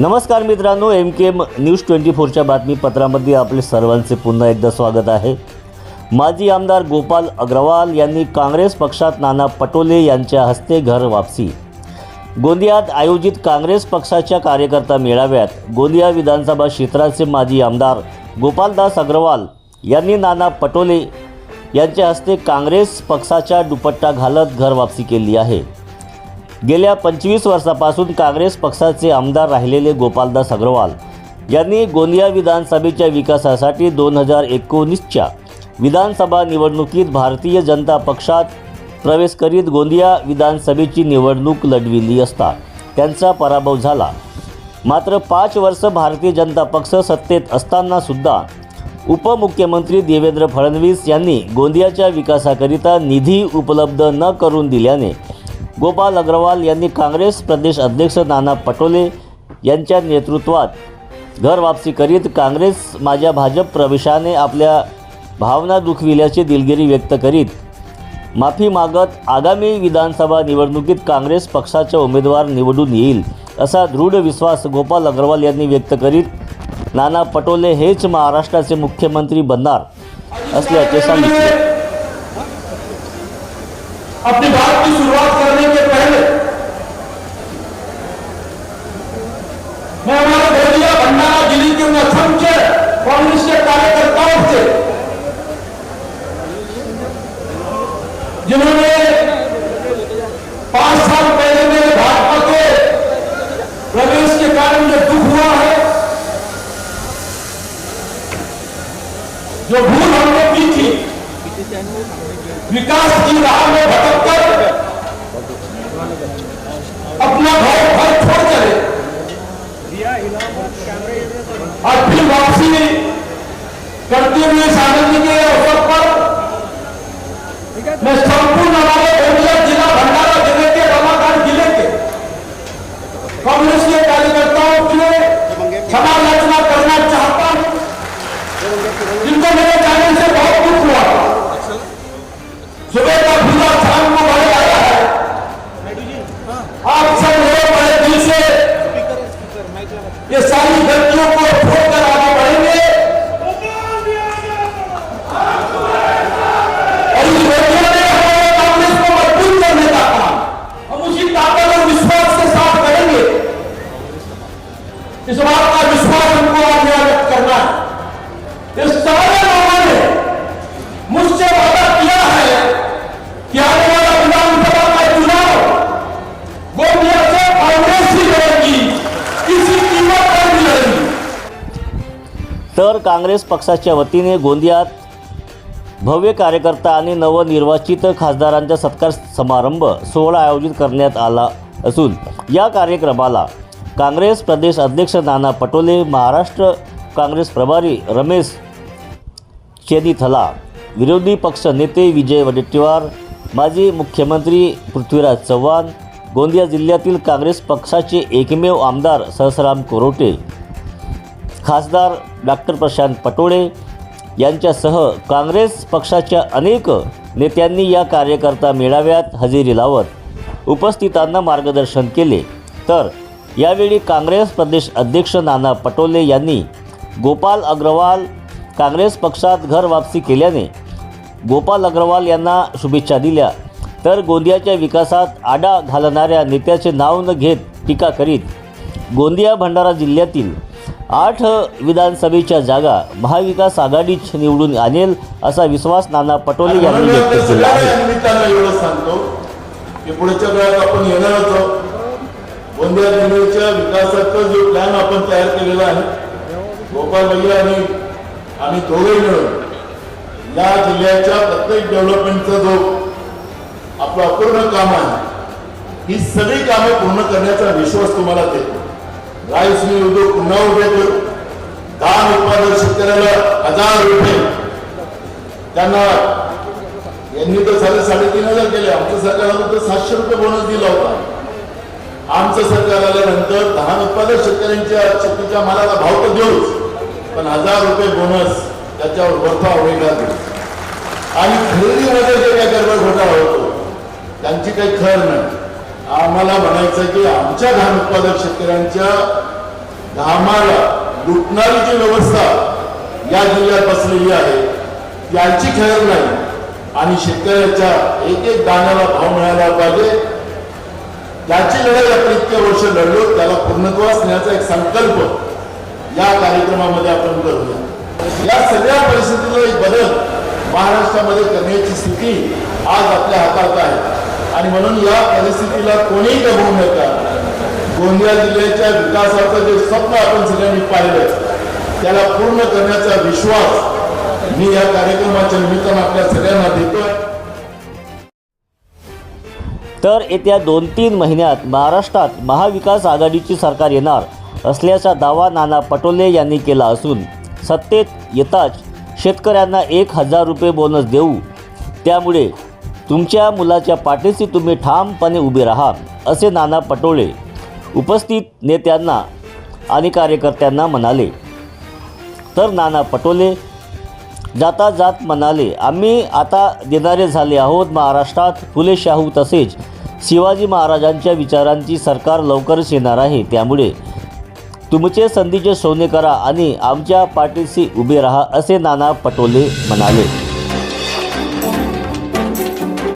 नमस्कार मित्रांनो M K M news twenty फोरच्या बातमीपत्रामध्ये आपले सर्वांचे पुन्हा एकदा स्वागत आहे. माजी आमदार गोपाल अग्रवाल यांनी काँग्रेस पक्षात नाना पटोले यांच्या हस्ते घर वापसी. गोंदियात आयोजित काँग्रेस पक्षाच्या कार्यकर्ता मेळाव्यात गोंदिया विधानसभा क्षेत्राचे माजी आमदार गोपालदास अग्रवाल यांनी नाना पटोले यांच्या हस्ते काँग्रेस पक्षाच्या दुपट्टा घालत घर वापसी केली आहे. गेल्या पंचवीस वर्षापासून काँग्रेस पक्षाचे आमदार राहिलेले गोपालदास अग्रवाल यांनी गोंदिया विधानसभेच्या विकासासाठी दोन हजार एकोणीसच्या विधानसभा निवडणुकीत भारतीय जनता पक्षात प्रवेश करीत गोंदिया विधानसभेची निवडणूक लढविली असता. त्यांचा पराभव झाला. मात्र पाच वर्ष भारतीय जनता पक्ष सत्तेत असताना सुद्धा उपमुख्यमंत्री देवेंद्र फडणवीस यांनी गोंदियाच्या विकासाकरिता निधी उपलब्ध न करून दिल्याने गोपाल अग्रवाल यांनी काँग्रेस प्रदेश अध्यक्ष नाना पटोले यांच्या नेतृत्वात घर वापसी करीत काँग्रेस माझ्या भाजप प्रवेशाने आपल्या भावना दुखविल्याची दिलगिरी व्यक्त करीत माफी मागत आगामी विधानसभा निवडणुकीत काँग्रेस पक्षाचा उमेदवार निवडून येईल असा दृढ विश्वास गोपाल अग्रवाल यांनी व्यक्त करीत नाना पटोले हेच महाराष्ट्राचे मुख्यमंत्री बनणार असल्याचे सांगितले. जो भूल हमने की थी, विकास की राह में भटक कर अपना घर घर छोड़ चले। और फिर वापसी करते हुए ये सारी गलतियों को काँग्रेस पक्षाच्या वतीने गोंदियात भव्य कार्यकर्ता आणि नवनिर्वाचित खासदारांचा सत्कार समारंभ सोहळा आयोजित करण्यात आला असून या कार्यक्रमाला काँग्रेस प्रदेश अध्यक्ष नाना पटोले महाराष्ट्र काँग्रेस प्रभारी रमेश चेनिथला विरोधी पक्ष नेते विजय वडेट्टीवार माजी मुख्यमंत्री पृथ्वीराज चव्हाण गोंदिया जिल्ह्यातील काँग्रेस पक्षाचे एकमेव आमदार सहसराम कोरोटे खासदार डॉक्टर प्रशांत पटोळे यांच्यासह काँग्रेस पक्षाच्या अनेक नेत्यांनी या कार्यकर्ता मेळाव्यात हजेरी लावत उपस्थितांना मार्गदर्शन केले. तर यावेळी काँग्रेस प्रदेश अध्यक्ष नाना पटोले यांनी गोपाल अग्रवाल काँग्रेस पक्षात घर वापसी केल्याने गोपाल अग्रवाल यांना शुभेच्छा दिल्या. तर गोंदियाच्या विकासात आडा घालणाऱ्या नेत्याचे नाव न घेत टीका करीत गोंदिया भंडारा जिल्ह्यातील आठ विधानसभेच्या जागा महाविकास आघाडीच निवडून आणेल असा विश्वास नाना पटोले यांनी व्यक्त केला. आहे पुढच्या काळात आपण येणार होतो. गोंदिया जिल्ह्याच्या विकासाचा जो प्लॅन आपण तयार केलेला आहे गोपाल भैया आणि आम्ही दोघे मिळून या जिल्ह्याच्या प्रत्येक डेव्हलपमेंटचा जो आपलं अपूर्ण काम आहे ही सगळी कामे पूर्ण करण्याचा विश्वास तुम्हाला देतो. राईस मिल उद्योग पुन्हा उभे करू धान उत्पादक शेतकऱ्याला हजार रुपये त्यांना यांनी तर साडे साडेतीन हजार केले आमचं सरकार आलं तर सातशे रुपये बोनस दिला होता आमचं सरकार आल्यानंतर धान उत्पादक शेतकऱ्यांच्या शेतीच्या मालाला भाव तर देऊच पण हजार रुपये बोनस त्याच्यावर वरफा वेगळा देऊ आणि खरेदीमध्ये जे काही गडबड घोटाळा होतो त्यांची काही खर नाही आम्हाला म्हणायचं की आमच्या धान उत्पादक शेतकऱ्यांच्या घामाला लुटणारी जी व्यवस्था या जिल्ह्यात बसलेली आहे. त्यांची खेळ नाही. आणि शेतकऱ्याच्या एक एक दाण्याला भाव मिळाला पाहिजे. त्याची लढाई आपण इतके वर्ष लढलो त्याला पूर्णत्वास नेण्याचा एक संकल्प या कार्यक्रमामध्ये आपण करूया. या सगळ्या परिस्थितीला एक बदल महाराष्ट्रामध्ये करण्याची स्थिती आज आपल्या हातात आहे. आणि म्हणून या परिस्थितीला कोणीही दबवू नका. गोंदिया जिल्ह्याच्या विकासाचं जे स्वप्न आपण सगळ्यांनी पाहिलं त्याला पूर्ण करण्याचा विश्वास मी या कार्यक्रमाच्या निमित्तानं आपल्या सगळ्यांना देतोय. तर येत्या दोन तीन महिन्यात महाराष्ट्रात महाविकास आघाडीची सरकार येणार असल्याचा दावा नाना पटोले यांनी केला असून सत्तेत येताच शेतकऱ्यांना एक हजार रुपये बोनस देऊ त्यामुळे तुमच्या मुलाच्या पाठीशी तुम्ही ठामपणे उभे राहा असे नाना पटोले उपस्थित नेत्यांना आणि कार्यकर्त्यांना म्हणाले. तर नाना पटोले जाता जात म्हणाले आम्ही आता देणारे झाले आहोत महाराष्ट्रात फुले शाहू तसेच शिवाजी महाराजांच्या विचारांची सरकार लवकरच येणार आहे. त्यामुळे तुमचे संधीचे सोने करा आणि आमच्या पाठीशी उभे राहा असे नाना पटोले म्हणाले.